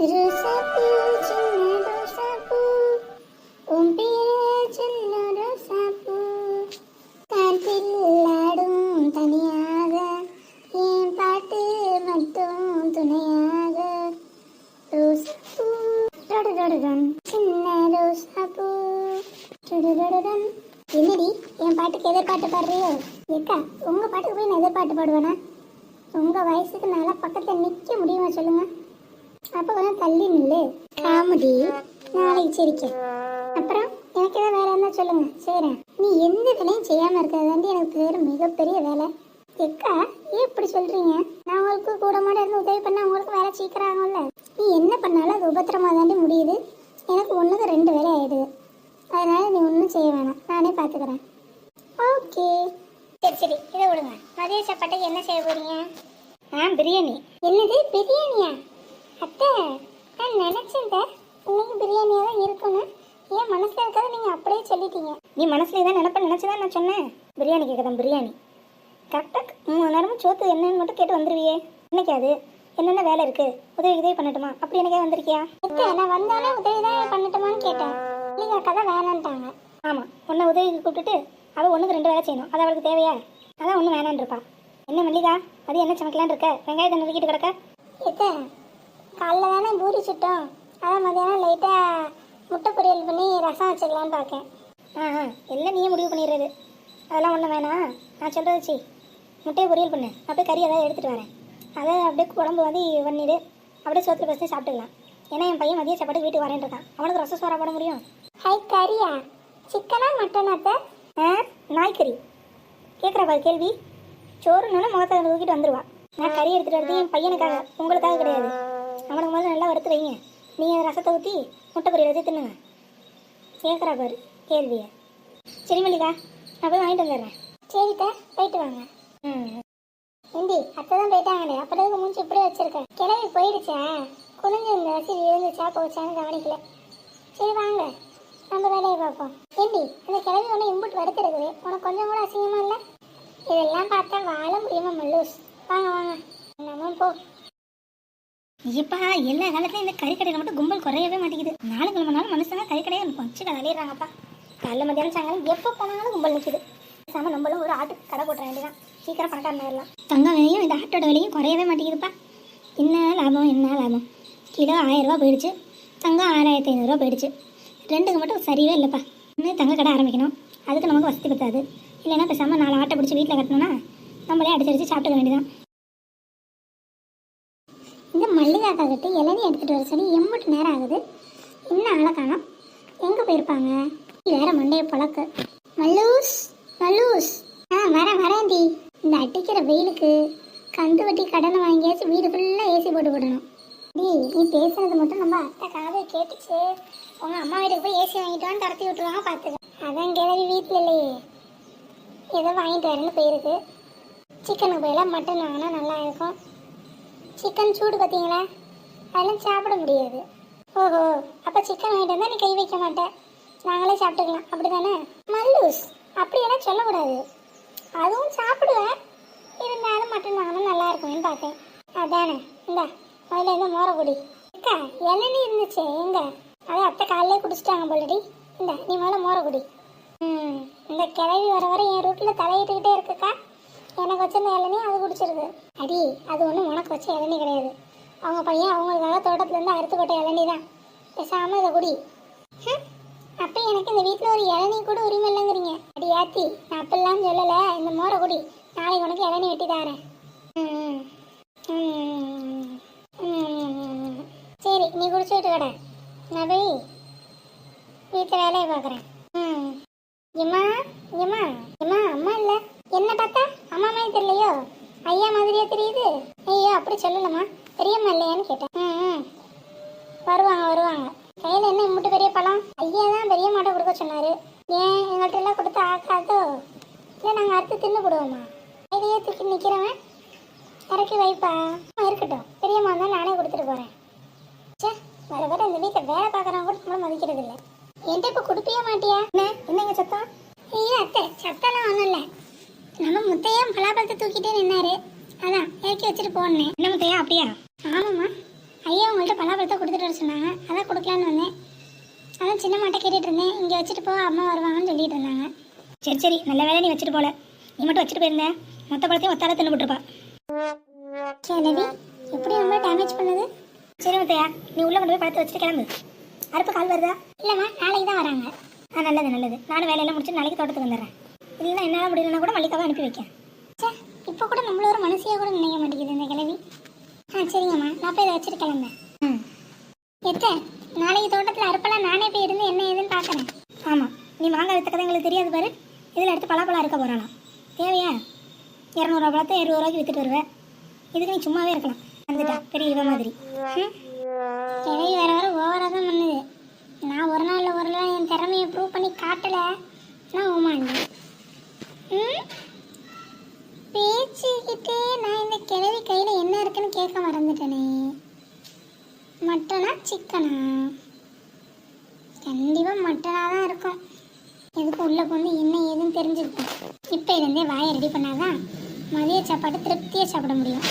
ரோசாப்பூ சின்ன ரோசாப்பூ உன் பேர சின்ன ரோசாப்பூ காற்றில் ஆடும் தனியாக என் பாட்டு மட்டும் துணையாக. ரோசாப்பூ. டொடுடொடுடன் சின்ன ரோசாப்பூ டொடுடொடுடன் என்னடி என் பாட்டுக்கு எதிர்பாட்டு பாடுறியோ ஏக்கா உங்கள் பாட்டுக்கு போய் நான் எதிர்பார்த்து பாடுவேனா உங்க வயசுக்கு மேலே பக்கத்தில் நிற்க முடியுமா சொல்லுங்கள் அப்ப கொஞ்சம் தள்ளி நில்லு காமெடி நாளைக்கு சிரிக்க. அப்புறம் எனக்கு ஏதாவது வேலை இருந்தா சொல்லுங்க. செய்றேன். நீ எந்த வேலையும் செய்யாம இருக்கிறது எனக்கு பேர் மிகப்பெரிய வேலை. எக்கா ஏன் இப்படி சொல்றீங்க? நான் உங்களுக்கு கூட மாட இருந்து உதவி பண்ணா உங்களுக்கு வேலை சீக்கிரம் ஆகும்ல நீ என்ன பண்ணாலும் அது உபத்திரமா தாண்டி முடியுது. எனக்கு ஒண்ணுக்கு ரெண்டு வேலை ஆயிடுது. அதனால நீ ஒன்றும் செய்ய வேணாம். நானே பார்த்துக்கிறேன் ஓகே. சரி சரி. இதை விடுங்க. மதிய சாப்பாட்டுக்கு என்ன செய்ய போறீங்க? ஆ பிரியாணி. என்னது? பிரியாணியா? அத்தை நான் நினைச்சேன் இன்னைக்கு பிரியாணியா தான் இருக்கணும் ஏன் மனசுல இருக்கிறத நீங்க அப்படியே சொல்லிட்டீங்க? நீ மனசுல தான் நினைப்ப நினைச்சுதான் நான் சொன்னேன். பிரியாணி கேட்கதான் பிரியாணி. கரெக்டாக மூணு நேரமும் சோத்து என்னன்னு மட்டும் கேட்டு வந்துருவியே. இன்னைக்கு அது? என்னென்ன வேலை இருக்கு? உதவி உதவி பண்ணட்டுமா? அப்படி எனக்கே வந்திருக்கியா? நான் வந்தாலே உதவி தான் பண்ணட்டுமான்னு கேட்டேன். நீங்க அக்கா தான் வேணான்ட்டாங்க. ஆமா உன்னை உதவிக்கு கூப்பிட்டுட்டு அவள் ஒண்ணுக்கு ரெண்டு வேலை செய்யணும். அது அவளுக்கு தேவையா? அதான் ஒன்றும் வேணான்னு இருப்பா என்ன மல்லிகா அது என்ன சமைக்கலான்னு இருக்க? வெங்காயத்தை நறுக்கிட்டு கிடக்க? எத்த காலைல தானே பூரி சுட்டோம் அதான் மதியானம் லைட்டாக முட்டை பொரியல் பண்ணி ரசம் வச்சுக்கலான்னு பார்க்கேன் ஆ ஆ எல்லாம் நீயே முடிவு பண்ணிடுறது? அதெல்லாம் ஒன்றும் வேணாம். நான் சொல்கிறது சி முட்டையை பொரியல் பண்ணு. அப்படியே கறி ஏதாவது எடுத்துகிட்டு வரேன். அதை அப்படியே குழம்பு வந்து பண்ணிடு. அப்படியே சோத்துல பசி சாப்பிட்டுக்கலாம். ஏன்னா என் பையன் மதிய சாப்பாடு வீட்டுக்கு வரேன் இருக்கான். அவனுக்கு ரசம் சோறா போட முடியும். ஹை கறியா? சிக்கனா மட்டனா ஆ நாய்க்கறி கேட்குறா பாரு கேள்வி. சோறுனாலும் முகத்தை தூக்கிட்டு வந்துடுவா நான் கறி எடுத்துகிட்டு வரது என் பையனுக்காக உங்களுக்காக கிடையாது. அவனுக்கு முதல்ல நல்லா வறுத்து வைங்க. நீங்கள் ரசத்தை ஊற்றி முட்டை பொரியல் வச்சு தின்னுங்க. கேட்குறா பாரு கேள்வியை. சரி மல்லிகா நான் போய் வாங்கிட்டு வந்துடுறேன். சரிக்கா போயிட்டு வாங்க. ம். இந்தி அத்தை தான் போயிட்டாங்களே அப்புறம் எதுக்கு மூஞ்சி இப்படி வச்சுருக்கேன். கிளம்பி போயிடுச்சா. குனிஞ்சு இந்த வசதி இருந்துச்சா போச்சான்னு கவனிக்கல. சரி வாங்க. நம்ம வேலையை பார்ப்போம். ஏண்டி அந்த கிளம்பி ஒன்று இம்புட் வறுத்துருக்குது. உனக்கு கொஞ்சம் கூட அசிங்கமா இல்லை? இதெல்லாம் பார்த்தா வாழ முடியுமா மல்லூஸ்? வாங்க வாங்க. நம்ம போ. இப்பா எல்லா காலத்துலயும் இந்த கறிக்கடையில மட்டும் கும்பல் குறையவே மாட்டேங்குது. நாலு கிழமை நாள் மனுஷங்க கறிக்கடையை வச்சு கதலிடுறாங்கப்பா காலைல மத்தியானம் சாயங்காலம் எப்போ போனாலும் கும்பல் நிற்குது பேசாம நம்மளும் ஒரு ஆட்டு கடை போட்டுற வேண்டியதான் சீக்கிரம் பணக்காரன் ஆயிடலாம். தங்க விலையும் இந்த ஆட்டோட விலையும் குறையவே மாட்டேங்குதுப்பா. என்ன லாபம் என்ன லாபம்? கிலோ ஆயிரம் ரூபா போயிடுச்சு. தங்கம் ஆறாயிரத்தி ஐநூறுரூவா போயிடுச்சு. ரெண்டுக்கு மட்டும் சரியே இல்லைப்பா. இன்னும் தங்க கடை ஆரம்பிக்கணும். அதுக்கு நமக்கு வசதி பத்தாது. இல்லைன்னா பேசாமல் நாலு ஆட்டை பிடிச்சி வீட்டில் கட்டணும்னா நம்மளே அடிச்சடிச்சு சாப்பிட்டுக்க வேண்டியதான் இந்த மல்லிகாக்கா கிட்ட இளநீ எடுத்துகிட்டு வர சொல்லி எம்பட்டு நேரம் ஆகுது. இன்னும் ஆளை காணும்? எங்கே போயிருப்பாங்க? வேற மண்டைய பழக்கு. மல்லூஸ் மல்லூஸ். ஆ வரேன் வரேன்டி இந்த அடிக்கிற வெயிலுக்கு கந்து வட்டி கடனை வாங்கியாச்சு வீடு ஃபுல்லாக ஏசி போட்டு விடணும் டி நீ பேசுனது மட்டும் நம்ம அத்தை காது கேட்டுச்சு. உங்க அம்மா வீட்டுக்கு போய் ஏசி வாங்கிட்டு வந்து தரத்தி விட்டுருவாங்க பார்த்துக்க அதான் கிளவி வீட்டில் இல்லையே. ஏதோ வாங்கிட்டு வரேன்னு போயிருக்கு. சிக்கனுக்கு போயில மட்டன் வாங்கினா நல்லா இருக்கும். சிக்கன் சூடு பார்த்தீங்களா? அதெல்லாம் சாப்பிட முடியாது. ஓஹோ அப்போ சிக்கன் வாங்கிட்டு வந்தால் நீ கை வைக்க மாட்டேன் நாங்களே சாப்பிட்டுக்கலாம். அப்படி தானே மல்லூஸ் அப்படியெல்லாம் சொல்லக்கூடாது. அதுவும் சாப்பிடுவேன். இருந்தாலும் மட்டன் வாங்கினா நல்லா இருக்கும்னு பார்த்தேன். அதானே? இந்தா முதல்ல இருந்து மோர குடி. அக்கா இளநீ இருந்துச்சு? எங்க அதை அத்தை காலையிலே குடிச்சிட்டாங்க போலடி. இந்த நீ முதல்ல மோர குடி. ம் இந்த கிளவி வர வர என் ரூட்டில் தலையிட்டுக்கிட்டே இருக்குக்கா. எனக்கு வச்சிருந்த இளநீ அது குடிச்சிருது. அடி அது ஒன்றும் உனக்கு வச்ச இளநீ கிடையாது. அவங்க பையன் அவங்களுக்காக தோட்டத்துலேருந்து அறுத்து போட்ட இளநீ தான் பேசாமல் இதை குடி. அப்போ எனக்கு இந்த வீட்டில் ஒரு இளநீ கூட உரிமை இல்லைங்கிறீங்க அடி ஆத்தி நான் அப்படிலாம் சொல்லலை. இந்த மோரை குடி. நாளைக்கு உனக்கு இளநீ வெட்டி தாரேன். ம், சரி நீ குடிச்சுட்டு கடை நான் போய் வீட்டில் வேலையை பார்க்குறேன் ம் எம்மா எம்மா எம்மா அம்மா இல்ல என்ன பார்த்தா அம்மா மாதிரி தெரியலையோ ஐயா மாதிரியே தெரியுது ஐயோ அப்படி சொல்லலம்மா பெரியம்மா இல்லையான்னு கேட்டேன் ம், ம் வருவாங்க. வருவாங்க கையில் என்ன இம்முட்டு பெரிய பழம்? ஐயா தான் பெரிய மாட்டை கொடுக்க சொன்னாரு. ஏன்? எங்கள்கிட்ட எல்லாம் கொடுத்து ஆக்காதோ இல்லை நாங்கள் அறுத்து தின்னு போடுவோமா? கையிலேயே தூக்கி நிற்கிறவன் இறக்கி வைப்பா இருக்கட்டும். பெரியம்மா தான் நானே கொடுத்துட்டு போகிறேன் ச்சே வர வர இந்த வீட்டில் வேலை பார்க்குறவங்க கூட நம்மளும் மதிக்கிறது இல்லை. என்கிட்ட இப்போ கொடுப்பியே மாட்டியா? என்ன? என்னங்க சத்தம்? ஐயோ அத்தை சத்தம்லாம் ஒன்றும் இல்லை. நம்ம முத்தையா பலாப்பழத்தை தூக்கிட்டே நின்னாரு. அதான் இறக்கி வச்சுட்டு போனேன். என்ன முத்தையா அப்படியா? உங்கள்கிட்ட பலாப்பழத்தை கொடுத்துட்டு வர சொன்னாங்க. அதான் கொடுக்கலான்னு வந்தேன். அதான் சின்ன மாட்டை கேட்டுட்டு இருந்தேன். இங்கே வச்சுட்டு போ அம்மா வருவாங்கன்னு சொல்லிட்டு இருந்தாங்க. சரி சரி நல்ல வேலை நீ வச்சுட்டு போல. நீ மட்டும் வச்சுட்டு போயிருந்த. மொத்த பழத்தையும் ஒத்தால தின்னு போட்டுருப்பா. கிழவி எப்படி ரொம்ப டேமேஜ் பண்ணுது? சரி முத்தையா நீ உள்ள கொண்டு போய் பழத்தை வச்சுட்டு கிளம்பு. அறுப்பு கால் வருதா? இல்லைம்மா நாளைக்கு தான் வராங்க. ஆ நல்லது நல்லது. நானும் வேலையெல்லாம் முடிச்சு நாளைக்கு தோட்டத்துக்கு வந்துடுறேன். இல்லைன்னா என்னால் முடியலன்னா கூட மல்லிகாவை அனுப்பி வைக்கேன் ச்சே இப்போ கூட நம்மள ஒரு மனசியாக கூட நினைக்க மாட்டேங்குது இந்த கிழவி. ஆ சரிங்கம்மா. நான் போய் இதை வச்சுட்டு கிளம்பேன் எத்த நாளைக்கு தோட்டத்தில் அறுப்பெல்லாம் நானே போய் இருந்து என்ன ஏதுன்னு பார்க்குறேன். ஆமாம் நீ மாங்காய் வித்தக்கதை எங்களுக்கு தெரியாது பாரு. இதில் எடுத்து பலாப்பழம் இருக்க போகிறாளாம் தேவையா? இரநூறுவா பழத்தை இருபது ரூபாய்க்கு வித்துட்டு வருவேன் இதுக்கு நீ சும்மாவே இருக்கலாம். வந்துட்டா பெரிய இவ மாதிரி. ம்? கிழவி வேற வர ஓவராக தான் பண்ணுது. நான் ஒரு நாள் ஒரு நாள் என் திறமையை ப்ரூவ் பண்ணி காட்டலை. நான் ஓமாண்டி ம்? பேச்சுக்கிட்டே நான் இந்த கிழவி கையில் என்ன இருக்குன்னு கேட்க மறந்துட்டேனே. மட்டனா சிக்கனா? கண்டிப்பாக மட்டனாக தான் இருக்கும். எதுக்கு உள்ளே வந்து என்ன ஏதுன்னு தெரிஞ்சுருக்கும். இப்போ இருந்தே வாயை ரெடி பண்ணாதான் மதிய சாப்பாடு திருப்தியாக சாப்பிட முடியும்.